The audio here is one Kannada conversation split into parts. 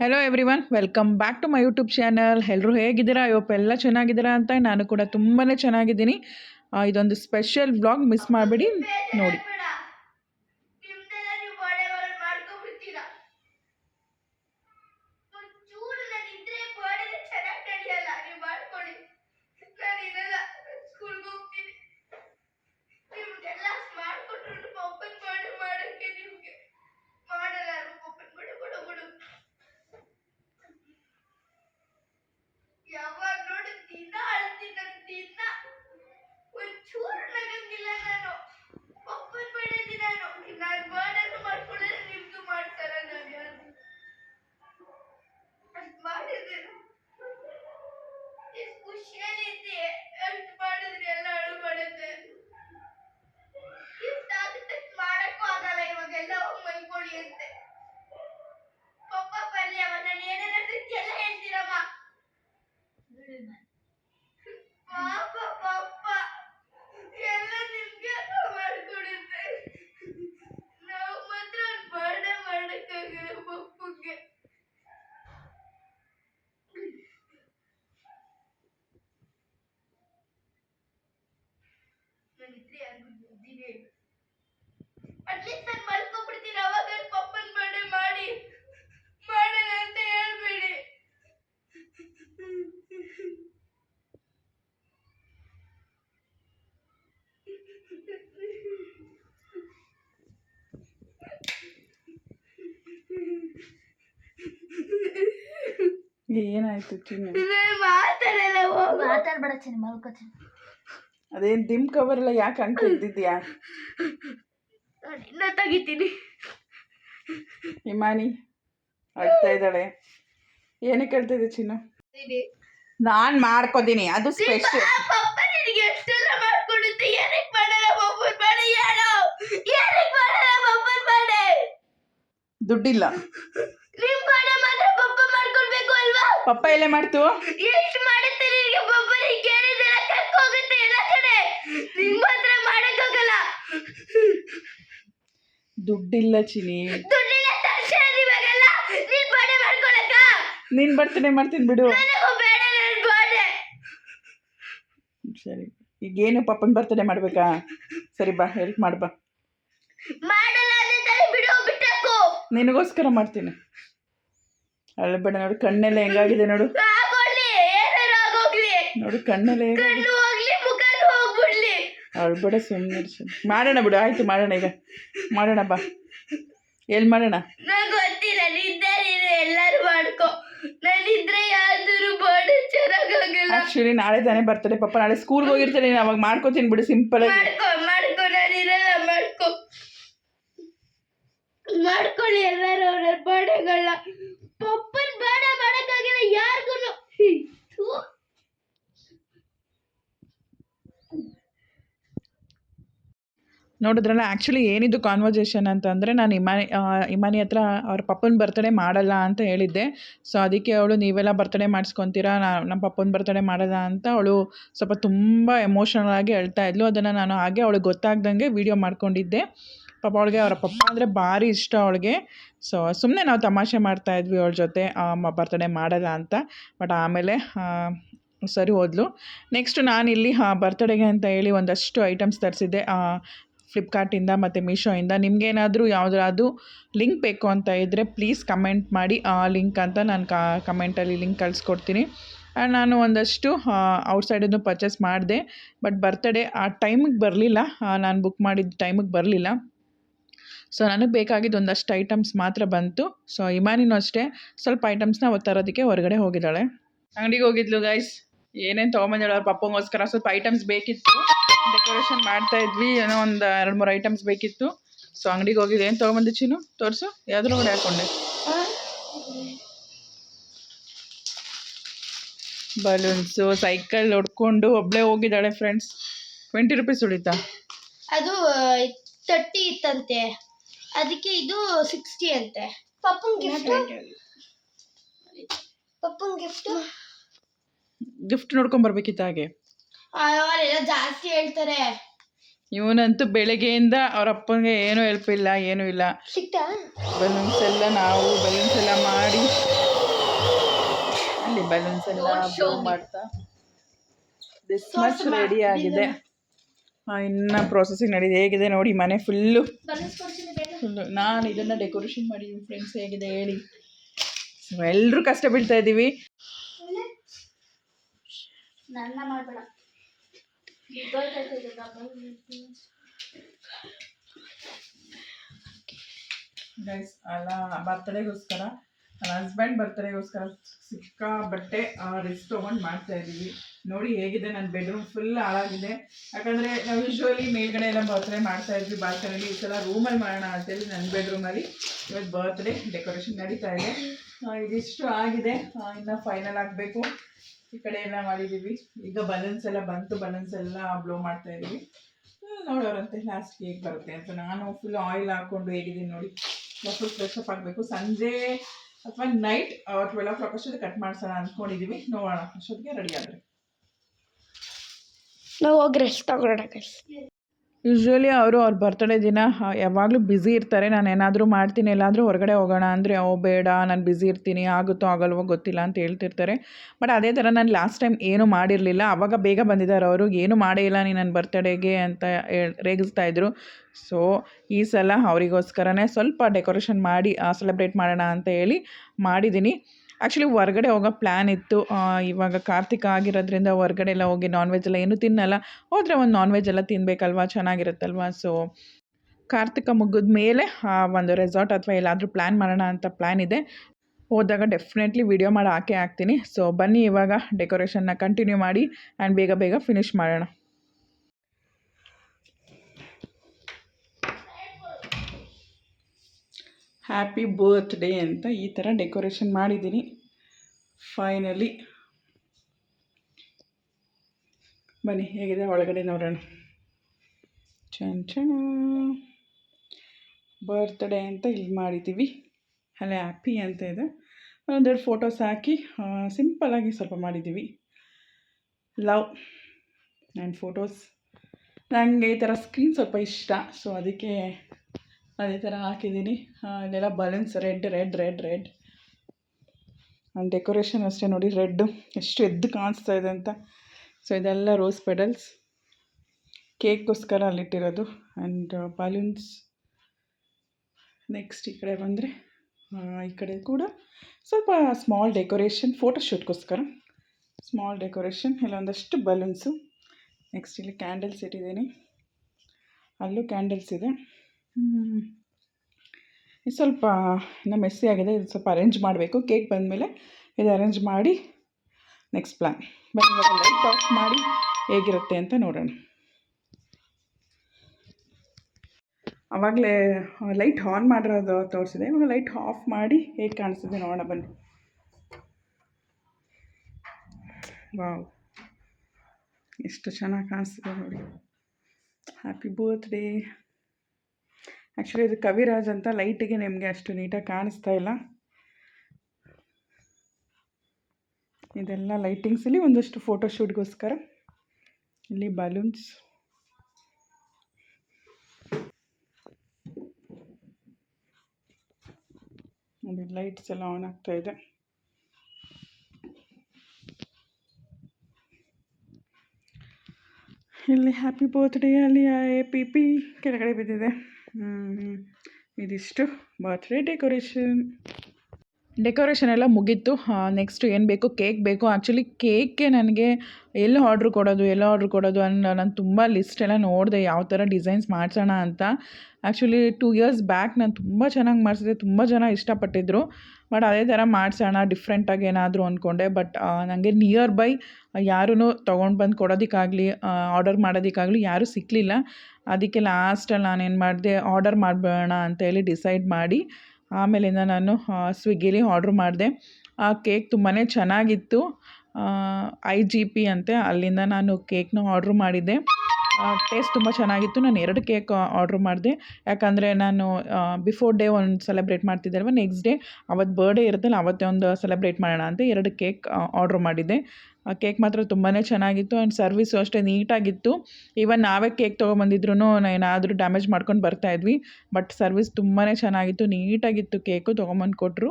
Hello everyone welcome back to my YouTube channel ಎಲ್ಲರೂ ಹೇಗಿದ್ದೀರಾ ಅಯ್ಯೋ ಎಲ್ಲ ಚೆನ್ನಾಗಿದ್ದೀರಾ ಅಂತ ನಾನು ಕೂಡ ತುಂಬಾ ಚೆನ್ನಾಗಿದ್ದೀನಿ. ಇದೊಂದು ಸ್ಪೆಷಲ್ ವ್ಲಾಗ್ ಮಿಸ್ ಮಾಡಬೇಡಿ. ನೋಡಿ ಬೇಡ. ನಿಮ್ದೆಲ್ಲ ನೀವು ಬರ್ಡೇಗಳು ಮಾಡ್ಕೊಂಡ್ಬಿಡ್ತೀರಾ. ಒಂಚೂರು ನಾನಿದ್ರೆ ಬರ್ಡೇನೇ ಚೆನ್ನಾಗ್ ನಡೆಯಲ್ಲ. ನೀವು ಮಾಡ್ಕೊಳ್ಳಿ. ನಾನಿರಲ್ಲ. ಸ್ಕೂಲ್ಗೆ ಹೋಗ್ತೀನಿ. ನಿಮ್ಗೆಲ್ಲ ಮಾಡ್ಕೊಟ್ರು ಪಪ್ಪನ್ ಬರ್ಡೇ ಮಾಡಕ್ಕೆ ನಿಮ್ಗೆ ಮಾಡಲ್ಲ ಪಪ್ಪನ್ ಬರ್ಡೇ ಕೊಡು ಕೊಡು ಯಾವಾಗ ನೋಡಿ ದಿನ ಅಳ್ತೀನಿ ನಾನು ದಿನ ಒಂಚೂರು ನಗಂಗಿಲ್ಲ ನಾನು ಪಪ್ಪನ್ ಮಾಡಿದ್ದೀನಿ ನಾನು ನಾನು ಬರ್ಡೇನು ಮಾಡ್ಕೊಳ್ಳೋದು ನಿಮ್ದು ಮಾಡ್ತಾರ ನಾನು ಯಾರು ಅಷ್ಟು ಮಾಡಿದ್ರೆ ಎಷ್ಟು ಖುಷಿಯಲ್ಲಿದ್ದೆ ಅಷ್ಟು ಮಾಡಿದ್ರೆ ಎಲ್ಲ ಅಳು ಮಾಡುತ್ತೆ ಇಷ್ಟಾಗುತ್ತೆ ಮಾಡಕ್ಕೂ ಆಗಲ್ಲ ಇವಾಗೆಲ್ಲ ಹೋಗಿ ಮಲ್ಕೊಳ್ಳಿ ಅಂತೆ ಪಪ್ಪ ಬರ್ಲಿ ಅವ ನಾನು ಏನೇನು ಎಲ್ಲ ಹೇಳ್ತೀರಮ್ಮ ಪಾಪ ಪಾಪ ಎಲ್ಲ ನಿಮ್ಗೆ ಅರ್ಥ ಮಾಡ್ಕೊಡುತ್ತೆ ನಾವು ಮಾತ್ರ ಬರ್ಡೇ ಮಾಡಕ್ಕಾಗಲ್ಲ ಪಪ್ಪಗೆ ನಾನಿದ್ರೆ ಯಾರಿಗೂ ಬುದ್ಧಿ ಇಲ್ಲ. ಅಟ್ಲೀಸ್ಟ್ ನಾನು ಮಲ್ಕೊಬಿಡ್ತೀನಿ ಅವಾಗ ಪಪ್ಪನ್ ಬರ್ಡೇ ಮಾಡಿ ಮಾಡಲ್ಲ ಅಂತ ಹೇಳ್ಬೇಡಿ. ಏನಾಯ್ತು ಚಿನ್ನ? ನಾನು ಮಾತಾಡಲ್ಲ ಹೋಗು. ಮಾತಾಡ್ಬೇಡ ಚಿನ್ನ ಮಲ್ಕೋತೀನಿ ಅದೇನು ಡಿಮ್ ಕವರ್ ಎಲ್ಲ ಯಾಕೆ ನಾನು ಇನ್ನ ತೆಗಿತೀನಿ. ಹಿಮಾನಿ ಅಳ್ತಾ ಇದ್ದಾಳೆ. ಏನಕ್ಕೆ ಹೇಳ್ತಿದ್ದೆ ಚಿನ್ನು? ನಾನು ಮಾಡ್ಕೋತೀನಿ ಅದು ಸ್ಪೆಷಲ್ ಪಪ್ಪ ನಿನಗೆ ಮಾಡ್ತು ಏನಕ್ಕೆ ಮಾಡಲ್ಲ ಪಪ್ಪನ್ ಬೇಡ ಹೇಳು ಏನಕ್ಕೆ ಮಾಡಲ್ಲ ಪಪ್ಪನ್ ಬೇಡ ದುಡ್ಡಿಲ್ಲ ನಿಮ್ ಬೇಡ ಮಾತ್ರ ಪಪ್ಪ ಮಾಡ್ಕೊಳ್ಬೇಕು ಅಲ್ವಾ ಪಪ್ಪ ಎಲ್ಲೇ ಮಾಡ್ತು ಎಷ್ಟು ಮಾಡುತ್ತೆ ನಿನಗೆ ಪಪ್ಪ ನೀನ್ ಕೇಳಿದ್ರೆ ಕರ್ಕ ಹೋಗುತ್ತೆ ಎಲ್ಲ ಕಡೆ ನಿಂಗ್ ಮಾತ್ರ ಮಾಡಕ್ಕಾಗಲ್ಲ ದುಡ್ಡಿಲ್ಲ ಚಿನಿ ನೀನ್ ಬರ್ತೀನಿ ಮಾಡ್ತೀನಿ ಬಿಡು. ಸರಿ. ಈಗ ಏನು ಪಪ್ಪನ್ ಬರ್ತಡೇ ಮಾಡಬೇಕಾ? ಸರಿ ಬಾ ಹೆಲ್ಪ್ ಮಾಡ್ಬಾ ನಿನಗೋಸ್ಕರ ಮಾಡ್ತೀನಿ. ಅಳ್ಬೇಡ ನೋಡು ಕಣ್ಣೆಲ್ಲ ಹೆಂಗಾಗಿದೆ ನೋಡು. ನೋಡು ಕಣ್ಣೆಲ್ಲ ಹೋಗ್ಬಿಡ್ಲಿ ಬಿಡ ಸುಮ್ಮನೆ ಮಾಡೋಣ ಬಿಡು ಆಯಿತು ಮಾಡೋಣ ಈಗ. ಮಾಡೋಣ ಬಾ. ಎಲ್ಲಿ ಮಾಡೋಣ? ಗೊತ್ತಿಲ್ಲ ನಿದ್ದೆ ನೀನು ಎಲ್ಲರೂ ಮಾಡ್ಕೊ. ನಾನಿದ್ರೆ ಯಾವ್ದಾದ್ರು ಬರ್ಡೇ ಚೆನ್ನಾಗಾಗಲ್ಲ ಆ್ಯಕ್ಚುಲಿ ನಾಳೆ ತಾನೇ ಬರ್ತಾರೆ ಪಪ್ಪ ನಾಳೆ ಸ್ಕೂಲ್ಗೆ ಹೋಗಿರ್ತೀನಿ ನೀನು ಅವಾಗ ಮಾಡ್ಕೋತೀನಿ ಬಿಡು ಸಿಂಪಲ್ ಮಾಡ್ಕೊ ಮಾಡ್ಕೊ ನಾನಿರಲ್ಲ ಮಾಡ್ಕೊ. ಮಾಡ್ಕೊಳ್ಳಿ ಎಲ್ಲರೂ ಅವ್ರ ಬಾಡಗಳ ಪಪ್ಪನ್ ಬಾಡ ಮಾಡಕ್ಕಾಗಿಲ್ಲ ಯಾರಿಗೂ ನೋಡಿದ್ರಲ್ಲ ಆ್ಯಕ್ಚುಲಿ ಏನಿದು ಕಾನ್ವರ್ಜೇಷನ್ ಅಂತಂದರೆ ನಾನು ಇಮಾನಿ ಇಮಾನಿ ಹತ್ರ ಅವ್ರ ಪಪ್ಪನ ಬರ್ತಡೇ ಮಾಡಲ್ಲ ಅಂತ ಹೇಳಿದ್ದೆ. ಸೊ ಅದಕ್ಕೆ ಅವಳು, ನೀವೆಲ್ಲ ಬರ್ತಡೇ ಮಾಡಿಸ್ಕೊತೀರಾ? ನಮ್ಮ ಪಪ್ಪನ ಬರ್ತಡೇ ಮಾಡಲ್ಲ ಅಂತ ಅವಳು ಸ್ವಲ್ಪ ತುಂಬ ಎಮೋಷನಲ್ ಆಗಿ ಹೇಳ್ತಾ ಇದ್ಲು. ಅದನ್ನು ನಾನು ಹಾಗೆ ಅವಳಿಗೆ ಗೊತ್ತಾಗ್ದಂಗೆ ವೀಡಿಯೋ ಮಾಡ್ಕೊಂಡಿದ್ದೆ. ಪಾಪ ಅವಳಿಗೆ ಅವರ ಪಪ್ಪ ಅಂದರೆ ಭಾರಿ ಇಷ್ಟ ಅವಳಿಗೆ. ಸೊ ಸುಮ್ಮನೆ ನಾವು ತಮಾಷೆ ಮಾಡ್ತಾ ಇದ್ವಿ ಅವಳ ಜೊತೆ ಬರ್ತಡೇ ಮಾಡಲ್ಲ ಅಂತ. ಬಟ್ ಆಮೇಲೆ ಸರಿ ಹೋದ್ಲು. ನೆಕ್ಸ್ಟ್ ನಾನಿಲ್ಲಿ ಬರ್ತಡೇಗೆ ಅಂತ ಹೇಳಿ ಒಂದಷ್ಟು ಐಟಮ್ಸ್ ತರಿಸಿದ್ದೆ. ಫ್ಲಿಪ್ಕಾರ್ಟಿಂದ ಮತ್ತು ಮೀಶೋಯಿಂದ ನಿಮಗೇನಾದರೂ ಯಾವುದಾದ್ರು ಲಿಂಕ್ ಬೇಕು ಅಂತ ಇದ್ದರೆ ಪ್ಲೀಸ್ ಕಮೆಂಟ್ ಮಾಡಿ. ಆ ಲಿಂಕ್ ಅಂತ ನಾನು ಕಾ ಕಮೆಂಟಲ್ಲಿ ಲಿಂಕ್ ಕಳಿಸ್ಕೊಡ್ತೀನಿ. ನಾನು ಒಂದಷ್ಟು ಔಟ್ಸೈಡನ್ನು ಪರ್ಚೇಸ್ ಮಾಡಿದೆ. ಬಟ್ ಬರ್ತಡೇ ಆ ಟೈಮಿಗೆ ಬರಲಿಲ್ಲ. ನಾನು ಬುಕ್ ಮಾಡಿದ ಟೈಮಿಗೆ ಬರಲಿಲ್ಲ. ಸೊ ನನಗೆ ಬೇಕಾಗಿದ್ದು ಒಂದಷ್ಟು ಐಟಮ್ಸ್ ಮಾತ್ರ ಬಂತು. ಸೊ ಇಮಾನಿನೂ ಅಷ್ಟೇ. ಸ್ವಲ್ಪ ಐಟಮ್ಸ್ನ ತರೋದಕ್ಕೆ ಹೊರಗಡೆ ಹೋಗಿದ್ದಾಳೆ. ಅಂಗಡಿಗೆ ಹೋಗಿದ್ಲು ಗೈಸ್ ಏನೇನು ತೊಗೊಂಬಂದಿಲ್ಲ ಅವ್ರ ಪಪ್ಪಂಗೋಸ್ಕರ. ಸ್ವಲ್ಪ ಐಟಮ್ಸ್ ಬೇಕಿತ್ತು. ಡೆಕೋರೇಷನ್ ಮಾಡ್ತಾ ಇದ್ವಿ ಏನೋ ಒಂದು ಎರಡು ಮೂರು ಐಟಮ್ಸ್ ಬೇಕಿತ್ತು. ಸೊ ಅಂಗಡಿಗೆ ಹೋಗಿದ್ದೆ ಏನು ತೊಗೊಂಬಂದಿ ಚೀನು? ತೋರಿಸು ಯಾವ್ದ್ರ ಕೂಡ ಹಾಕೊಂಡೆ. ಬಲೂನ್ಸು ಸೈಕಲ್ ಹೊಡ್ಕೊಂಡು ಒಬ್ಬಳೇ ಹೋಗಿದ್ದಾಳೆ ಫ್ರೆಂಡ್ಸ್ ಟ್ವೆಂಟಿ ರುಪೀಸ್ ಉಳಿತಾ? ಅದು ತರ್ಟಿ ಇತ್ತಂತೆ. ಅದಕ್ಕೆ ಇದು ಸಿಕ್ಸ್ಟಿ ಅಂತೆ. ಪಪ್ಪನ್ ಗಿಫ್ಟ್ ಪಪ್ಪನ್ ಗಿಫ್ಟ್ ಗಿಫ್ಟ್ ನೋಡ್ಕೊಂಬರ್ಬೇಕಿತ್ತು ಹಾಗೆ. ಅವರೆಲ್ಲ ಜಾಸ್ತಿ ಹೇಳ್ತಾರೆ. ಇವನಂತೂ ಬೆಳಗ್ಗೆಯಿಂದ ಅವ್ರ ಅಪ್ಪನಿಗೆ ಏನು ಹೆಲ್ಪ್ ಇಲ್ಲ ಏನೂ ಇಲ್ಲ. ಸಿಕ್ತಾ? ಬಲೂನ್ಸ್ ಎಲ್ಲ ನಾವು ಬಲೂನ್ಸ್ ಎಲ್ಲ ಮಾಡಿ ಅಲ್ಲಿ ಬಲೂನ್ಸ್ ಎಲ್ಲ ಮಾಡ್ತಾ. ರೆಡಿ ಆಗಿದೆ. ಇನ್ನ ಪ್ರೊಸೆಸಿಂಗ್ ನಡೀದೆ ಹೇಗಿದೆ ನೋಡಿ ಮನೆ ಫುಲ್ಲು ಫುಲ್ಲು ನಾನು ಇದನ್ನ ಡೆಕೋರೇಷನ್ ಮಾಡಿದ್ದೀನಿ ಫ್ರೆಂಡ್ಸ್ ಹೇಗಿದೆ ಹೇಳಿ. ಎಲ್ಲರೂ ಕಷ್ಟ ಬೀಳ್ತಾ ಇದ್ದೀವಿ. ನನ್ನ ಮಾಡಬೇಡ. ಗೈಸ್ ಅಲ್ಲ ಬರ್ತಡೇಗೋಸ್ಕರ ನನ್ನ ಹಸ್ಬೆಂಡ್ ಬರ್ತಡೇಗೋಸ್ಕರ ಸಿಕ್ಕಾಬಟ್ಟೆ ರೆಸ್ಟ್ ತೊಗೊಂಡು ಮಾಡ್ತಾ ಇದ್ದೀವಿ. ನೋಡಿ ಹೇಗಿದೆ ನನ್ನ ಬೆಡ್ರೂಮ್ ಫುಲ್ ಹಾಳಾಗಿದೆ. ಯಾಕಂದರೆ ನಾವು ಯೂಶ್ವಲಿ ಮೇಲ್ಗಡೆ ಎಲ್ಲ ಬರ್ತ್ಡೇ ಮಾಡ್ತಾ ಇದ್ವಿ ಬಾಲ್ಕನಿಲಿ ಈ ಸಲ ರೂಮಲ್ಲಿ ಮಾಡೋಣ ಅಂತೇಳಿ ನನ್ನ ಬೆಡ್ರೂಮಲ್ಲಿ ಇವತ್ತು ಬರ್ತ್ಡೇ ಡೆಕೋರೇಷನ್ ನಡೀತಾ ಇದೆ. ಇದಿಷ್ಟು ಆಗಿದೆ. ಇನ್ನು ಫೈನಲ್ ಆಗಬೇಕು. ಈ ಕಡೆ ಎಲ್ಲ ಮಾಡಿದ್ದೀವಿ ಈಗ ಬಲೂನ್ಸ್ ಎಲ್ಲ ಬಂತು ಬಲೂನ್ಸ್ ಎಲ್ಲ ಬ್ಲೋ ಮಾಡ್ತಾ ಇದ್ದೀವಿ ಹ್ಮ್, ನೋಡೋರಂತೆ ಲಾಸ್ಟ್ ಹೇಗೆ ಬರುತ್ತೆ ಅಂತ. ನಾನು ಫುಲ್ ಆಯಿಲ್ ಹಾಕ್ಕೊಂಡು ಹೇಗಿದ್ದೀನಿ ನೋಡಿ. ಫುಲ್ ಫ್ರೆಶ್ ಅಪ್ ಆಗಬೇಕು. ಸಂಜೆ ಅಥವಾ ನೈಟ್ ಟ್ವೆಲ್ ಓ ಕ್ಲಾಕ್ ಅಷ್ಟೊತ್ತಿಗೆ ಕಟ್ ಮಾಡ್ಸೋಣ ಅಂದ್ಕೊಂಡಿದ್ದೀವಿ ನೋಡೋಣ ಅಷ್ಟೊತ್ತಿಗೆ ರೆಡಿ ಆದರೆ. ನಾವು ಹೋಗಿ ರೆಸ್ಟ್ ತಗೊಳ್ಳೋಣ ಯೂಶ್ವಲಿ ಅವರು ಅವ್ರ ಬರ್ತ್ಡೇ ದಿನ ಯಾವಾಗಲೂ ಬ್ಯುಸಿ ಇರ್ತಾರೆ. ನಾನು ಏನಾದರೂ ಮಾಡ್ತೀನಿ, ಎಲ್ಲಾದರೂ ಹೊರಗಡೆ ಹೋಗೋಣ ಅಂದರೆ, ಓ, ಬೇಡ, ನಾನು ಬ್ಯುಸಿ ಇರ್ತೀನಿ, ಆಗುತ್ತೋ, ಆಗಲ್ವೋ ಗೊತ್ತಿಲ್ಲ ಅಂತ ಹೇಳ್ತಿರ್ತಾರೆ. ಬಟ್ ಅದೇ ಥರ ನಾನು ಲಾಸ್ಟ್ ಟೈಮ್ ಏನೂ ಮಾಡಿರಲಿಲ್ಲ. ಆವಾಗ ಬೇಗ ಬಂದಿದ್ದಾರೆ ಅವರು. ಏನೂ ಮಾಡೇ ಇಲ್ಲ ನೀನು ನನ್ನ ಬರ್ತ್ಡೇಗೆ ಅಂತ ರೇಗಿಸ್ತಾ ಇದ್ರು. ಸೊ ಈ ಸಲ ಅವರಿಗೋಸ್ಕರನೇ ಸ್ವಲ್ಪ ಡೆಕೋರೇಷನ್ ಮಾಡಿ ಸೆಲೆಬ್ರೇಟ್ ಮಾಡೋಣ ಅಂತ ಹೇಳಿ ಮಾಡಿದ್ದೀನಿ. ಆ್ಯಕ್ಚುಲಿ ಹೊರ್ಗಡೆ ಹೋಗೋ ಪ್ಲ್ಯಾನ್ ಇತ್ತು. ಆ, ಇವಾಗ ಕಾರ್ತಿಕ ಆಗಿರೋದ್ರಿಂದ ಹೊರ್ಗಡೆ ಎಲ್ಲ ಹೋಗಿ ನಾನ್ ವೆಜ್ ಎಲ್ಲ ಏನೂ ತಿನ್ನಲ್ಲ. ಹೋದರೆ ಒಂದು ನಾನ್ ವೆಜ್ ಎಲ್ಲ ತಿನ್ನಬೇಕಲ್ವಾ ಚೆನ್ನಾಗಿರುತ್ತಲ್ವಾ? ಸೊ ಕಾರ್ತಿಕ ಮುಗಿದ ಮೇಲೆ ಒಂದು ರೆಸಾರ್ಟ್ ಅಥವಾ ಎಲ್ಲಾದರೂ ಪ್ಲ್ಯಾನ್ ಮಾಡೋಣ ಅಂತ ಪ್ಲ್ಯಾನ್ ಇದೆ. ಹೋದಾಗ ಡೆಫಿನೆಟ್ಲಿ ವಿಡಿಯೋ ಮಾಡಿ ಹಾಕೇ ಹಾಕ್ತೀನಿ. ಸೊ ಬನ್ನಿ ಇವಾಗ ಡೆಕೋರೇಷನ್ನ ಕಂಟಿನ್ಯೂ ಮಾಡಿ ಆ್ಯಂಡ್ ಬೇಗ ಬೇಗ ಫಿನಿಷ್ ಮಾಡೋಣ. ಹ್ಯಾಪಿ ಬರ್ತ್ಡೇ ಅಂತ ಈ ಥರ ಡೆಕೋರೇಷನ್ ಮಾಡಿದ್ದೀನಿ. ಫೈನಲಿ ಬನ್ನಿ, ಹೇಗಿದೆ? ಒಳಗಡೆ ನೋಡೋಣ. ಚೆನ್ನ ಚೆನ್ನ ಬರ್ತ್ಡೇ ಅಂತ ಇಲ್ಲಿ ಮಾಡಿದ್ದೀವಿ. ಅಲ್ಲೇ ಹ್ಯಾಪಿ ಅಂತ ಇದೆ. ಒಂದೆರಡು ಫೋಟೋಸ್ ಹಾಕಿ ಸಿಂಪಲಾಗಿ ಸ್ವಲ್ಪ ಮಾಡಿದ್ದೀವಿ. ಲವ್ ಆ್ಯಂಡ್ ಫೋಟೋಸ್ ನನಗೆ ಈ ಥರ ಸ್ಕ್ರೀನ್ ಸ್ವಲ್ಪ ಇಷ್ಟ ಸೊ ಅದಕ್ಕೆ ಅದೇ ಥರ ಹಾಕಿದ್ದೀನಿ. ಇಲ್ಲೆಲ್ಲ balloons red red red red decoration ಅಷ್ಟೇ ನೋಡಿ ರೆಡ್ಡು ಎಷ್ಟು ಎದ್ದು ಕಾಣಿಸ್ತಾ ಇದೆ ಅಂತ. ಸೊ ಇದೆಲ್ಲ ರೋಸ್ ಪೆಡಲ್ಸ್ ಕೇಕ್ಗೋಸ್ಕರ ಅಲ್ಲಿಟ್ಟಿರೋದು. ಆ್ಯಂಡ್ ಬಲೂನ್ಸ್ ನೆಕ್ಸ್ಟ್ ಈ ಕಡೆ ಬಂದರೆ ಈ ಕಡೆ ಕೂಡ ಸ್ವಲ್ಪ ಸ್ಮಾಲ್ ಡೆಕೋರೇಷನ್ ಫೋಟೋಶೂಟ್ಗೋಸ್ಕರ ಸ್ಮಾಲ್ ಡೆಕೋರೇಷನ್ ಇಲ್ಲ ಒಂದಷ್ಟು ಬಲೂನ್ಸು ನೆಕ್ಸ್ಟ್ ಇಲ್ಲಿ ಕ್ಯಾಂಡಲ್ಸ್ ಇಟ್ಟಿದ್ದೀನಿ ಅಲ್ಲೂ ಕ್ಯಾಂಡಲ್ಸ್. ಇದು. ಸ್ವಲ್ಪ ನಮ್ಮ ಮೆಸ್ಸಿ ಆಗಿದೆ, ಇದು ಸ್ವಲ್ಪ ಅರೇಂಜ್ ಮಾಡಬೇಕು. ಕೇಕ್ ಬಂದಮೇಲೆ ಇದು ಅರೇಂಜ್ ಮಾಡಿ ನೆಕ್ಸ್ಟ್ ಪ್ಲ್ಯಾನ್ ಬನ್ನಿ ಲೈಟ್ ಆಫ್ ಮಾಡಿ ಹೇಗಿರುತ್ತೆ ಅಂತ ನೋಡೋಣ. ಆವಾಗಲೇ ಲೈಟ್ ಆನ್ ಮಾಡಿರೋದು ತೋರಿಸಿದೆ, ಇವಾಗ ಲೈಟ್ ಆಫ್ ಮಾಡಿ ಹೇಗೆ ಕಾಣಿಸ್ತಿದೆ ನೋಡೋಣ ಬನ್ನಿ. ವಾವ್. ಎಷ್ಟು ಚೆನ್ನಾಗಿ ಕಾಣಿಸ್ತಿದೆ ನೋಡಿ. ಹ್ಯಾಪಿ ಬರ್ತ್ಡೇ ಆ್ಯಕ್ಚುಲಿ ಇದು ಕವಿರಾಜ್ ಅಂತ ಲೈಟಿಗೆ ನಿಮಗೆ ಅಷ್ಟು ನೀಟಾಗಿ ಕಾಣಿಸ್ತಾ ಇಲ್ಲ. ಇದೆಲ್ಲ ಲೈಟಿಂಗ್ಸಲ್ಲಿ ಒಂದಷ್ಟು ಫೋಟೋಶೂಟ್ಗೋಸ್ಕರ ಇಲ್ಲಿ ಬಲೂನ್ಸ್ ನೋಡಿ ಲೈಟ್ಸ್ ಎಲ್ಲ ಆನ್ ಆಗ್ತಾ ಇದೆ. ಇಲ್ಲಿ ಹ್ಯಾಪಿ ಬರ್ತ್ಡೇ ಅಲ್ಲಿ ಎ ಪಿ ಪಿ ಕೆಳಗಡೆ ಬಿದ್ದಿದೆ. ಇದಿಷ್ಟು. ಬರ್ತ್ಡೇ ಡೆಕೋರೇಷನ್ ಡೆಕೋರೇಷನ್ ಎಲ್ಲ ಮುಗೀತು. ನೆಕ್ಸ್ಟ್ ಏನು ಬೇಕು? ಕೇಕ್ ಬೇಕು. ಆ್ಯಕ್ಚುಲಿ ಕೇಕ್ಗೆ ನನಗೆ ಎಲ್ಲಿ ಆರ್ಡ್ರ್ ಕೊಡೋದು, ಎಲ್ಲ ಆರ್ಡ್ರ್ ಕೊಡೋದು ಅನ್ನೋ ನಾನು ತುಂಬ ಲಿಸ್ಟ್ ಎಲ್ಲ ನೋಡಿದೆ ಯಾವ ಥರ ಡಿಸೈನ್ಸ್ ಮಾಡಿಸೋಣ ಅಂತ. ಆ್ಯಕ್ಚುಲಿ ಟೂ ಇಯರ್ಸ್ ಬ್ಯಾಕ್ ನಾನು ತುಂಬ ಚೆನ್ನಾಗಿ ಮಾಡಿಸಿದೆ, ತುಂಬ ಜನ ಇಷ್ಟಪಟ್ಟಿದ್ದರು ಬಟ್ ಅದೇ ಥರ ಮಾಡಿಸೋಣ ಡಿಫ್ರೆಂಟಾಗಿ ಏನಾದರೂ ಅಂದ್ಕೊಂಡೆ ಬಟ್ ನನಗೆ ನಿಯರ್ ಬೈ ಯಾರೂ ತೊಗೊಂಡು ಬಂದು ಕೊಡೋದಕ್ಕಾಗಲಿ ಆರ್ಡರ್ ಮಾಡೋದಕ್ಕಾಗಲಿ ಯಾರೂ ಸಿಕ್ಕಲಿಲ್ಲ ಅದಕ್ಕೆ ಲಾಸ್ಟಲ್ಲಿ ನಾನೇನು ಮಾಡಿದೆ ಆರ್ಡರ್ ಮಾಡಬೋಣ ಅಂತ ಹೇಳಿ ಡಿಸೈಡ್ ಮಾಡಿ. ಆಮೇಲಿಂದ ನಾನು ಸ್ವಿಗ್ಗಿಲಿ ಆರ್ಡ್ರ್ ಮಾಡಿದೆ. ಆ ಕೇಕ್ ತುಂಬಾ ಚೆನ್ನಾಗಿತ್ತು. ಐ ಜಿ ಪಿ ಅಂತೆ, ಅಲ್ಲಿಂದ ನಾನು ಕೇಕ್ನ ಆರ್ಡ್ರ್ ಮಾಡಿದ್ದೆ. ಟೇಸ್ಟ್ ತುಂಬ ಚೆನ್ನಾಗಿತ್ತು. ನಾನು ಎರಡು ಕೇಕ್ ಆರ್ಡ್ರ್ ಮಾಡಿದೆ. ಯಾಕಂದರೆ ನಾನು ಬಿಫೋರ್ ಡೇ ಒಂದು ಸೆಲೆಬ್ರೇಟ್ ಮಾಡ್ತಿದ್ದೆ ಅಲ್ವ ನೆಕ್ಸ್ಟ್ ಡೇ ಅವತ್ತು ಬರ್ಡೇ ಇರುತ್ತಲ್ಲ ಅವತ್ತೇ ಒಂದು ಸೆಲೆಬ್ರೇಟ್ ಮಾಡೋಣ ಅಂತ ಎರಡು ಕೇಕ್ ಆರ್ಡ್ರ್ ಮಾಡಿದ್ದೆ. ಆ ಕೇಕ್ ಮಾತ್ರ ತುಂಬಾ ಚೆನ್ನಾಗಿತ್ತು ಆ್ಯಂಡ್ ಸರ್ವಿಸು ಅಷ್ಟೇ ನೀಟಾಗಿತ್ತು. ಈವನ್ ನಾವೇ ಕೇಕ್ ತೊಗೊಂಬಂದಿದ್ರು ಏನಾದರೂ ಡ್ಯಾಮೇಜ್ ಮಾಡ್ಕೊಂಡು ಬರ್ತಾಯಿದ್ವಿ ಬಟ್ ಸರ್ವಿಸ್ ತುಂಬಾ ಚೆನ್ನಾಗಿತ್ತು ನೀಟಾಗಿತ್ತು ಕೇಕು ತೊಗೊಂಬಂದು ಕೊಟ್ಟರು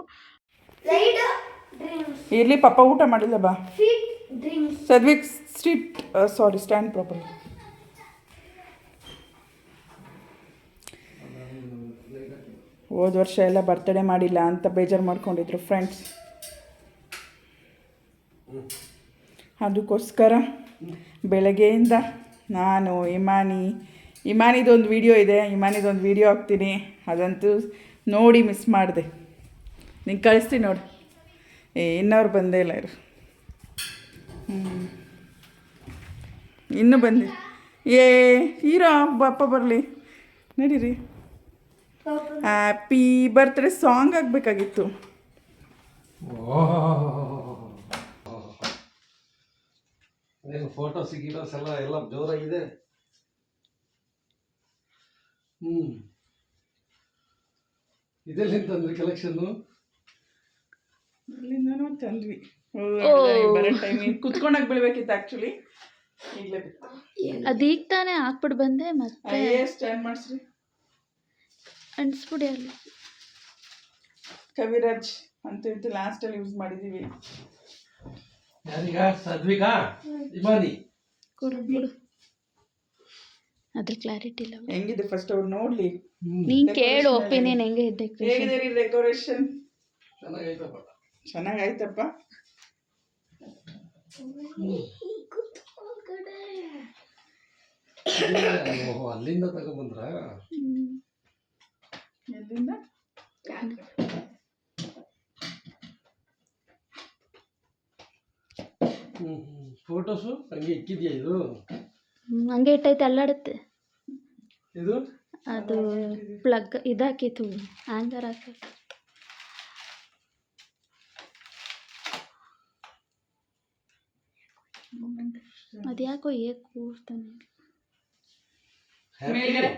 ಇರಲಿ ಪಾಪ ಊಟ ಮಾಡಿಲ್ಲ ಬಾ. Sadvik street sorry stand proper ಹೋದ ವರ್ಷ ಎಲ್ಲ ಬರ್ತಡೇ ಮಾಡಿಲ್ಲ ಅಂತ ಬೇಜಾರು ಮಾಡ್ಕೊಂಡಿದ್ರು ಫ್ರೆಂಡ್ಸ್ ಅದಕ್ಕೋಸ್ಕರ ಬೆಳಗ್ಗೆಯಿಂದ ನಾನು, ಇಮಾನಿ, ಇಮಾನಿದೊಂದು ವಿಡಿಯೋ ಇದೆ, ಇಮಾನಿದೊಂದು ವಿಡಿಯೋ ಹಾಕ್ತೀನಿ. ಅದಂತೂ ನೋಡಿ ಮಿಸ್ ಮಾಡಿದೆ. ನಿಂಗೆ ಕಳಿಸ್ತೀನಿ ನೋಡಿ. ಏ, ಇನ್ನವ್ರು ಬಂದೇ ಇಲ್ಲ ಇರು. ಇನ್ನೂ ಬಂದಿ ಏ, ಹೀರೋ ಬಪ್ಪ ಬರಲಿ. ನಡೀರಿ. ಹ್ಯಾಪಿ ಬರ್ತ್ಡೇ ಸಾಂಗ್ ಆಗಬೇಕಾಗಿತ್ತು ಫೋಟೋ ಸಿಗಿರೋಸ್ ಎಲ್ಲ ಎಲ್ಲ ಜೋರಾಗಿದೆ ಹ್ಞೂ ಇದೆಲ್ಲಿ ತಂದ್ರಿ ಕಲೆಕ್ಷನ್ನು ಇಲ್ಲಿಂದನೂ ತಂದ್ವಿ ಬರೋ ಟೈಮ್ ಕುತ್ಕೊಂಡಾಗ ಬೀಳ್ಬೇಕಿತ್ತು ಆ್ಯಕ್ಚುಲಿ ಈಗಲೇ ಬಿತ್ತು ಅದೀಗ ತಾನೇ ಹಾಕ್ಬಿಟ್ಟು ಬಂದೆ ಮತ್ತೆ ಸ್ಟ್ಯಾಂಡ್ ಮಾಡಿಸ್ರಿ ಅಂಟಿಸ್ಬಿಡಿ ಅಲ್ಲಿ. ಕವಿರಾಜ್ ಅಂತ ಇತ್ತು ಲಾಸ್ಟಲ್ಲಿ ಯೂಸ್ ಮಾಡಿದ್ದೀವಿ ಯಾರೀಗ? ಸದ್ವಿಕಾ ಇಮಾನಿ. ಕೊಡು ಬಿಡು. ಅದ್ರ ಕ್ಲಾರಿಟಿ ಇಲ್ಲ ಹೆಂಗಿದೆ ಫಸ್ಟ್ ಅವ್ರು ನೋಡ್ಲಿ? ನೀನ್ ಕೇಳು ಒಪಿನಿಯನ್ ಹೆಂಗೆ ಇದ್ದೆ ಹೇಗಿದೆ ರೀ ಡೆಕೋರೇಷನ್ ಚೆನ್ನಾಗಾಯ್ತಪ್ಪ. ಅಲ್ಲಿಂದ ತಗೊಂಬಂದ್ರ? ಎಲ್ಲಿಂದ? ಫೋಟೋಸು ಹಂಗೆ ಇಕ್ಕಿದ್ಯಾ ಇದು? ಹಂಗೆ ಇಟ್ಟೈತೆ ಅಲ್ಲಾಡುತ್ತೆ. ಇದು? ಅದು ಪ್ಲಗ್ ಇದಾಕಿತ್ತು ಹ್ಯಾಂಗರ್ ಹಾಕಿ ಅದ್ಯಾಕೋ ಏ ಕೂರ್ತಾನೆ. ಮೇಲ್ಗಡೆ.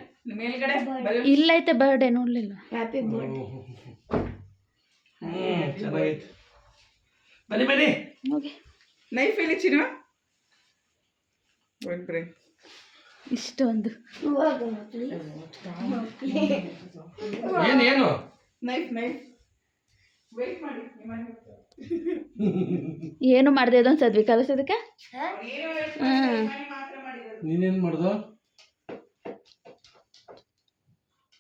ಇಲ್ಲೈತೆ ಬರ್ಡೇ ನೋಡ್ಲಿಲ್ಲ. ಹ್ಯಾಪಿ ಬರ್ಡೇ ಹ್ಞೂ ಚೆನ್ನಾಗೈತೆ. ಬನ್ನಿ ಬನ್ನಿ. ಹೋಗಿ ನೈಫ್ ಎಲ್ಲಿ ಚಿನ್ನ ಒಂದು ಇಷ್ಟೊಂದು. ಏನು ಏನು? ನೈಫ್ ನೈಫ್ ವೇಟ್ ಮಾಡಿ ಏನು ಮಾಡಿದೆ ಅದೊಂದು ಸದ್ವಿ ಕಲಿಸೋದಕ್ಕೆ? ನಿಮ್ಮನೆ ನೀನೇನು ಮಾಡ್ದು?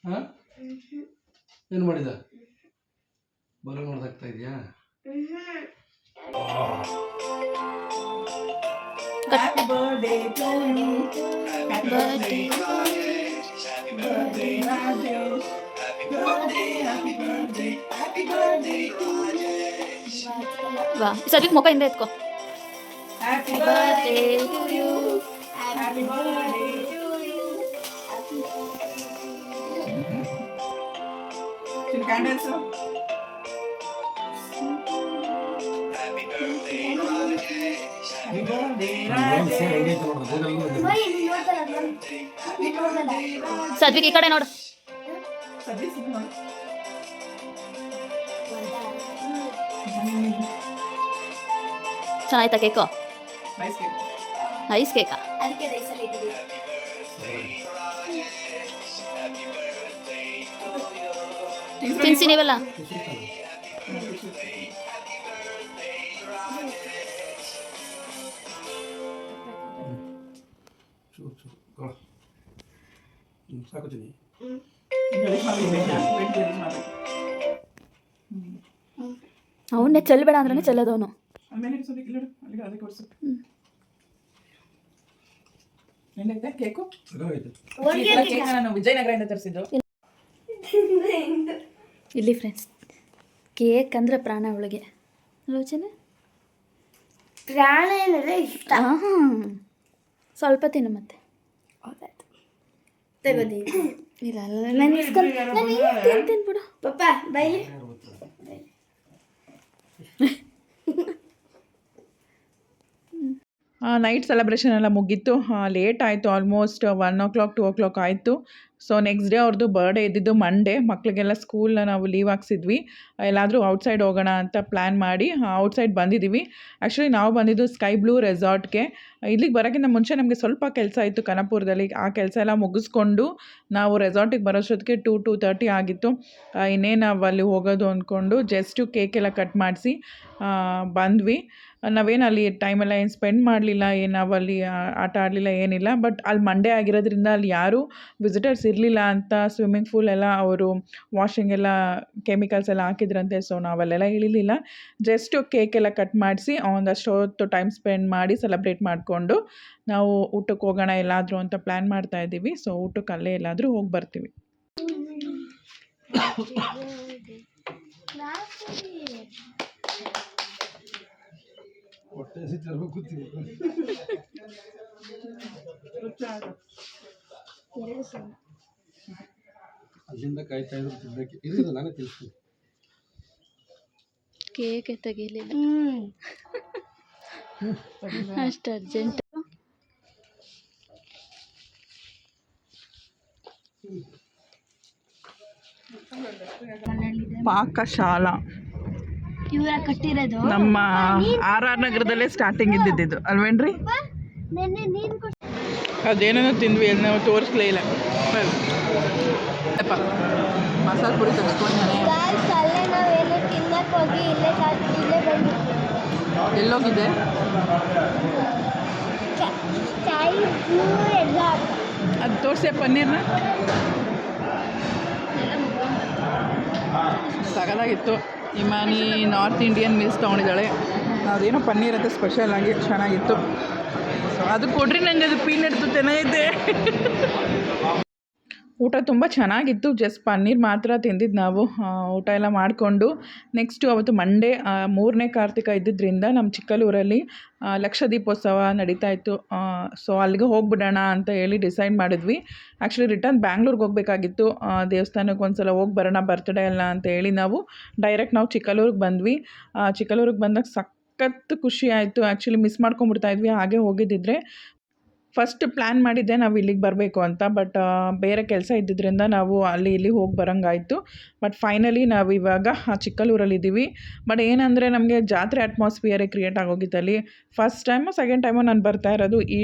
ಹಾಂ? ಏನು ಮಾಡಿದ? ಬಲೂನ್ ಹೊಡೆದಾಗ್ತಾ ಇದೆಯಾ? ಹ್ಯಾಪಿ ಯು ಹ್ಯಾಪಿ ವಾ ಮುಖ ಹಿಂದೆ ಎತ್ಕೋ. Birthday to you happy birthday ನೋಡ್ದಲ್ಲ? Sadvik ಈ ಕಡೆ ನೋಡು. ಚೆನ್ನಾಯ್ತಾ ಕೇಕು? ನೈಸ್ ಕೇಕ್ ಐಸ್ ಕೇಕಾ ಸಾಕು ಚಿನ್ನಿ ಅವನ್ನೇ ಚೆಲ್ಲಬೇಡ ಅಂದ್ರೆ ಚೆಲ್ಲೋದವನು. ಕೇಕ್? ವಿಜಯನಗರದಿಂದ ತರಿಸಿದ್ದು. ಇಲ್ಲಿ ಫ್ರೆಂಡ್ಸ್ ಕೇಕ್ ಅಂದ್ರೆ ಪ್ರಾಣ ಅವಳಿಗೆ. ಆಲೋಚನೆ? ಪ್ರಾಣ ಏನಿದೆ ಇಷ್ಟ. ಹಾಂ ಸ್ವಲ್ಪ ತಿನ್ನು ಮತ್ತೆ. ತಗೋದಿ ಇಲ್ಲ ನಾನು ಇಸ್ಕೊಂಡು ನಾನು ತಿಂತೀನಿ ಬಿಡು. ಪಪ್ಪ ಬೈಲಿ ನೈಟ್ ಸೆಲೆಬ್ರೇಷನ್ ಎಲ್ಲ ಮುಗೀತು. ಲೇಟ್ ಆಯಿತು almost one o'clock two o'clock ಆಯಿತು. ಸೊ ನೆಕ್ಸ್ಟ್ ಡೇ ಅವ್ರದ್ದು ಬರ್ಡೇ ಇದ್ದಿದ್ದು ಮಂಡೇ ಮಕ್ಕಳಿಗೆಲ್ಲ ಸ್ಕೂಲ್ನ ನಾವು ಲೀವ್ ಹಾಕ್ಸಿದ್ವಿ. ಎಲ್ಲಾದರೂ ಔಟ್ಸೈಡ್ ಹೋಗೋಣ ಅಂತ ಪ್ಲ್ಯಾನ್ ಮಾಡಿ ಔಟ್ಸೈಡ್ ಬಂದಿದ್ದೀವಿ ಆ್ಯಕ್ಚುಲಿ ನಾವು ಬಂದಿದ್ದು ಸ್ಕೈ ಬ್ಲೂ ರೆಸಾರ್ಟ್ಗೆ ಇಲ್ಲಿಗೆ ಬರೋಕ್ಕಿಂತ ಮುಂಚೆ ನಮಗೆ ಸ್ವಲ್ಪ ಕೆಲಸ ಇತ್ತು ಕನಪುರದಲ್ಲಿ. ಆ ಕೆಲಸ ಎಲ್ಲ ಮುಗಿಸ್ಕೊಂಡು ನಾವು ರೆಸಾರ್ಟಿಗೆ ಬರೋಷ್ಟೊತ್ತಿಗೆ ಟೂ ಟು ತರ್ಟಿ ಆಗಿತ್ತು. ಇನ್ನೇನು ನಾವು ಅಲ್ಲಿ ಹೋಗೋದು ಅಂದ್ಕೊಂಡು ಜಸ್ಟು ಕೇಕ್ ಎಲ್ಲ ಕಟ್ ಮಾಡಿಸಿ ಬಂದ್ವಿ. ನಾವೇನು ಅಲ್ಲಿ ಟೈಮೆಲ್ಲ ಏನು ಸ್ಪೆಂಡ್ ಮಾಡಲಿಲ್ಲ, ಏನು ನಾವು ಅಲ್ಲಿ ಆಟ ಆಡಲಿಲ್ಲ, ಏನಿಲ್ಲ. ಬಟ್ ಅಲ್ಲಿ ಮಂಡೇ ಆಗಿರೋದ್ರಿಂದ ಅಲ್ಲಿ ಯಾರೂ ವಿಸಿಟರ್ಸ್ ಇರಲಿಲ್ಲ ಅಂತ ಸ್ವಿಮ್ಮಿಂಗ್ ಫೂಲ್ ಎಲ್ಲ ಅವರು ವಾಷಿಂಗ್ ಎಲ್ಲ ಕೆಮಿಕಲ್ಸ್ ಎಲ್ಲ ಹಾಕಿದ್ರಂತೆ ಸೊ ನಾವಲ್ಲೆಲ್ಲ ಇಳಿಲಿಲ್ಲ ಜಸ್ಟ್ ಕೇಕ್ ಎಲ್ಲ ಕಟ್ ಮಾಡಿಸಿ ಒಂದಷ್ಟು ಹೊತ್ತು ಟೈಮ್ ಸ್ಪೆಂಡ್ ಮಾಡಿ ಸೆಲೆಬ್ರೇಟ್ ಮಾಡಿಕೊಂಡು ನಾವು ಊಟಕ್ಕೆ ಹೋಗೋಣ ಎಲ್ಲಾದರೂ ಅಂತ ಪ್ಲ್ಯಾನ್ ಮಾಡ್ತಾ ಇದ್ದೀವಿ. ಸೊ ಊಟಕ್ಕೆ ಅಲ್ಲೇ ಎಲ್ಲಾದರೂ ಹೋಗಿ ಬರ್ತೀವಿ. ಹೊಟ್ಟೆ ಅಲ್ಲಿಂದ ಕಾಯ್ತಾ ಇದ್ರು ತಿನ್ನಕ್ಕೆ ಇರಲಿಲ್ಲ ನಾನೇ ತಿಳಿಸ್ತೀನಿ ಕೇಕೆ ತೆಗಿಲಿಲ್ಲ. ಅಷ್ಟು ಅರ್ಜೆಂಟ್ ಪಾಕಶಾಲಾ. ಇವರ ಕಟ್ಟಿರೋದು? ನಮ್ಮ ಆರ್ ಆರ್ ನಗರದಲ್ಲೇ ಸ್ಟಾರ್ಟಿಂಗ್ ಇದ್ದಿದ್ದು. ಅಲ್ವೇನ್ರಿ? ನೆನ್ನೆ ನೀನ್ ಕೊಟ್ಟು ಅದೇನೇನೋ ತಿಂದ್ವಿ ನಾವು ತೋರಿಸ್ಲೇ ಇಲ್ಲ. ಮಸಾಲೆ ಪುರಿ ಅಲ್ಲೇ ಹೋಗಿ ಇಲ್ಲೇ ಇಲ್ಲೇ ಬಂದಿದ್ವಿ ಎಲ್ಲೋಗಿದೆ? ಅದು ತೋರಿಸಿ ಪನ್ನೀರ್ನ ಸಗದಾಗಿತ್ತು. ಇಮಾನಿ ನಾರ್ತ್ ಇಂಡಿಯನ್ ಮೀಲ್ಸ್ ತೊಗೊಂಡಿದ್ದಾಳೆ. ಅದೇನೋ ಪನ್ನೀರ್ ಅಂತ ಸ್ಪೆಷಲ್ ಆಗಿ ಚೆನ್ನಾಗಿತ್ತು. ಅದು ಕೊಡ್ರಿ ನನಗೆ ಅದು ಪೀನಟ್ ಚೆನ್ನಾಗಿದೆ ಊಟ ತುಂಬ ಚೆನ್ನಾಗಿತ್ತು. ಜಸ್ಟ್ ಪನ್ನೀರ್ ಮಾತ್ರ ತಿಂದಿದ್ದು ನಾವು ಊಟ ಎಲ್ಲ ಮಾಡಿಕೊಂಡು. ನೆಕ್ಸ್ಟು ಅವತ್ತು ಮಂಡೇ ಮೂರನೇ ಕಾರ್ತಿಕ ಇದ್ದಿದ್ದರಿಂದ ನಮ್ಮ ಚಿಕ್ಕಲೂರಲ್ಲಿ ಲಕ್ಷ ದೀಪೋತ್ಸವ ನಡೀತಾ ಇತ್ತು. ಸೊ ಅಲ್ಲಿಗೆ ಹೋಗ್ಬಿಡೋಣ ಅಂತ ಹೇಳಿ ಡಿಸೈಡ್ ಮಾಡಿದ್ವಿ. ಆ್ಯಕ್ಚುಲಿ ರಿಟರ್ನ್ ಬ್ಯಾಂಗ್ಳೂರ್ಗೆ ಹೋಗಬೇಕಾಗಿತ್ತು. ದೇವಸ್ಥಾನಕ್ಕೆ ಒಂದು ಸಲ ಹೋಗಿ ಬರೋಣ ಬರ್ತ್ಡೇ ಅಲ್ಲ ಅಂತ ಹೇಳಿ ನಾವು ಡೈರೆಕ್ಟ್ ನಾವು ಚಿಕ್ಕಲೂರಿಗೆ ಬಂದ್ವಿ. ಚಿಕ್ಕಲೂರಿಗೆ ಬಂದಾಗ ಸಖತ್ ಖುಷಿ ಆಯಿತು. ಆ್ಯಕ್ಚುಲಿ ಮಿಸ್ ಮಾಡ್ಕೊಂಬಿಡ್ತಾ ಇದ್ವಿ. ಹಾಗೆ ಹೋಗಿದ್ದಿದ್ರೆ ಫಸ್ಟ್ ಪ್ಲ್ಯಾನ್ ಮಾಡಿದ್ದೆ ನಾವು ಇಲ್ಲಿಗೆ ಬರಬೇಕು ಅಂತ ಬಟ್ ಬೇರೆ ಕೆಲಸ ಇದ್ದಿದ್ದರಿಂದ ನಾವು ಅಲ್ಲಿ ಇಲ್ಲಿ ಹೋಗಿ ಬರೋಂಗಾಯಿತು. ಬಟ್ ಫೈನಲಿ ನಾವು ಇವಾಗ ಆ ಚಿಕ್ಕಲೂರಲ್ಲಿದ್ದೀವಿ ಬಟ್ ಏನಂದರೆ ನಮಗೆ ಜಾತ್ರೆ ಅಟ್ಮಾಸ್ಫಿಯರೇ ಕ್ರಿಯೇಟ್ ಆಗೋಗಿತ್ತು ಅಲ್ಲಿ ಫಸ್ಟ್ ಟೈಮು ಸೆಕೆಂಡ್ ಟೈಮು ನಾನು ಬರ್ತಾ ಇರೋದು ಈ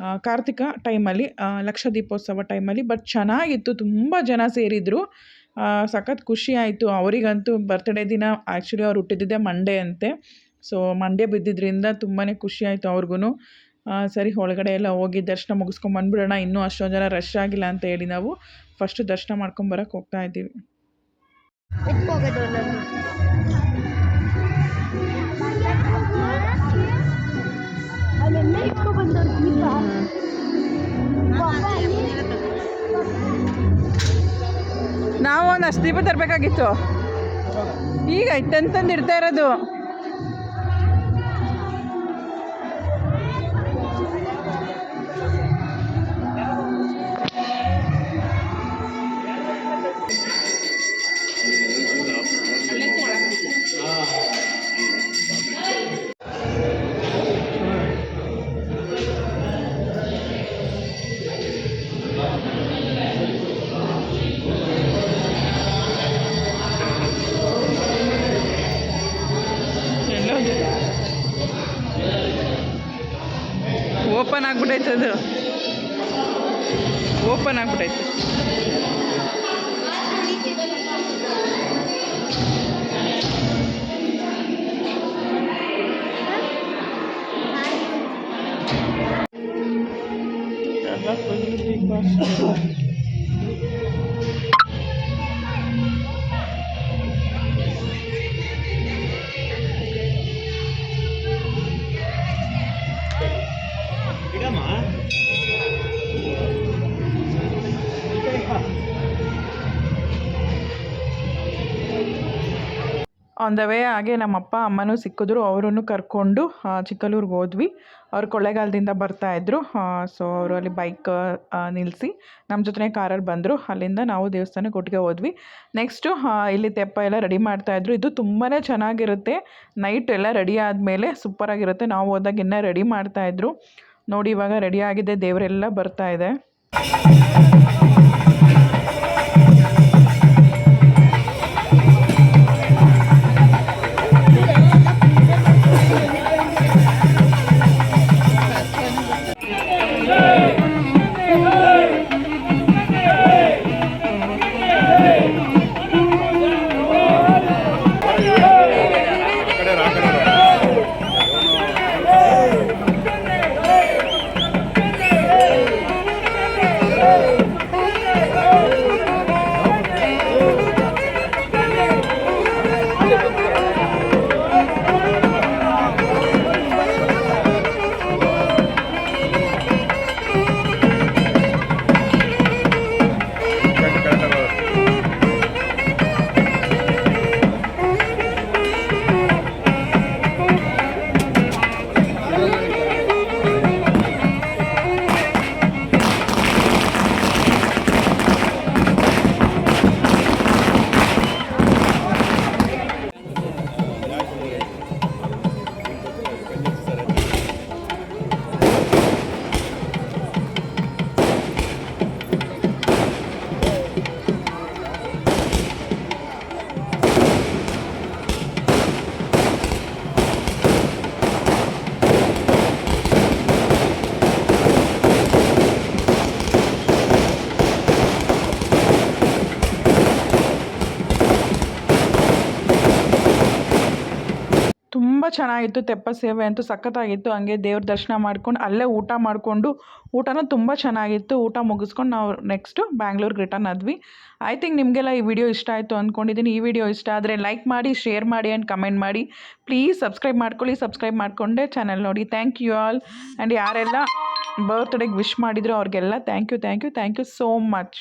ಆ, ಕಾರ್ತಿಕ ಟೈಮಲ್ಲಿ ಲಕ್ಷ ದೀಪೋತ್ಸವ ಟೈಮಲ್ಲಿ ಬಟ್ ಚೆನ್ನಾಗಿತ್ತು ತುಂಬ ಜನ ಸೇರಿದರು. ಸಖತ್ ಖುಷಿ ಆಯಿತು. ಅವರಿಗಂತೂ ಬರ್ತ್ಡೇ ದಿನ ಆ್ಯಕ್ಚುಲಿ ಅವ್ರು ಹುಟ್ಟಿದ್ದಿದ್ದೆ ಮಂಡೇ ಅಂತೆ. ಸೊ ಮಂಡೇ ಬಿದ್ದಿದ್ದರಿಂದ ತುಂಬಾ ಖುಷಿ ಆಯಿತು ಅವ್ರಿಗೂ ಸರಿ, ಒಳಗಡೆ ಎಲ್ಲ ಹೋಗಿ ದರ್ಶನ ಮುಗಿಸ್ಕೊಂಡು ಬಂದ್ಬಿಡೋಣ. ಇನ್ನೂ ಅಷ್ಟೊಂದು ಜನ ರಶ್ ಆಗಿಲ್ಲ ಅಂತ ಹೇಳಿ ನಾವು ಫಸ್ಟ್ ದರ್ಶನ ಮಾಡ್ಕೊಂಬರಕ್ಕೆ ಹೋಗ್ತಾ ಇದ್ದೀವಿ. ನಾವು ಒಂದು ಅಷ್ಟು ದೀಪ ತರಬೇಕಾಗಿತ್ತು. ಈಗ ಇಟ್ಟಂತಂದು ಇರ್ತಾ ಇರೋದು. ಆನ್ ದ ವೇ ಹಾಗೆ ನಮ್ಮ ಅಪ್ಪ ಅಮ್ಮನೂ ಸಿಕ್ಕಿದ್ರು, ಅವರನ್ನು ಕರ್ಕೊಂಡು ಚಿಕ್ಕಲೂರಿಗೆ ಹೋದ್ವಿ. ಅವ್ರು ಕೊಳ್ಳೇಗಾಲದಿಂದ ಬರ್ತಾಯಿದ್ರು ಸೊ ಅವರು ಅಲ್ಲಿ ಬೈಕ್ ನಿಲ್ಲಿಸಿ ನಮ್ಮ ಜೊತೆ ಕಾರಲ್ಲಿ ಬಂದರು. ಅಲ್ಲಿಂದ ನಾವು ದೇವಸ್ಥಾನಕ್ಕೆ ಒಟ್ಟಿಗೆ ಹೋದ್ವಿ. ನೆಕ್ಸ್ಟು ಇಲ್ಲಿ ತೆಪ್ಪ ಎಲ್ಲ ರೆಡಿ ಮಾಡ್ತಾಯಿದ್ರು ಇದು ತುಂಬಾ ಚೆನ್ನಾಗಿರುತ್ತೆ. ನೈಟ್ ಎಲ್ಲ ರೆಡಿ ಆದಮೇಲೆ ಸೂಪರಾಗಿರುತ್ತೆ ನಾವು ಹೋದಾಗ ಇನ್ನೂ ರೆಡಿ ಮಾಡ್ತಾಯಿದ್ರು ನೋಡಿ ಇವಾಗ ರೆಡಿ ಆಗಿದೆ. ದೇವರೆಲ್ಲ ಬರ್ತಾ ಇದೆ. ಚೆನ್ನಾಗಿತ್ತು, ತೆಪ್ಪ ಸೇವೆ ಅಂತೂ ಸಖತ್ತಾಗಿತ್ತು. ಹಂಗೆ ದೇವ್ರ ದರ್ಶನ ಮಾಡ್ಕೊಂಡು ಅಲ್ಲೇ ಊಟ ಮಾಡಿಕೊಂಡು, ಊಟನೂ ತುಂಬ ಚೆನ್ನಾಗಿತ್ತು. ಊಟ ಮುಗಿಸ್ಕೊಂಡು ನಾವು ನೆಕ್ಸ್ಟು ಬ್ಯಾಂಗ್ಳೂರ್ಗೆ ರಿಟರ್ನ್ ಆದ್ವಿ ಐ ಥಿಂಕ್ ನಿಮಗೆಲ್ಲ ಈ ವಿಡಿಯೋ ಇಷ್ಟ ಆಯಿತು ಅಂದ್ಕೊಂಡಿದ್ದೀನಿ ಈ ವಿಡಿಯೋ ಇಷ್ಟ ಆದರೆ ಲೈಕ್ ಮಾಡಿ ಶೇರ್ ಮಾಡಿ ಆ್ಯಂಡ್ ಕಮೆಂಟ್ ಮಾಡಿ. ಪ್ಲೀಸ್ ಸಬ್ಸ್ಕ್ರೈಬ್ ಮಾಡ್ಕೊಳ್ಳಿ. ಸಬ್ಸ್ಕ್ರೈಬ್ ಮಾಡಿಕೊಂಡೆ ಚಾನಲ್ ನೋಡಿ. ಥ್ಯಾಂಕ್ ಯು ಆಲ್ ಆ್ಯಂಡ್ ಯಾರೆಲ್ಲ ಬರ್ತ್ಡೇಗೆ ವಿಶ್ ಮಾಡಿದ್ರು ಅವ್ರಿಗೆಲ್ಲ thank you thank you thank you so much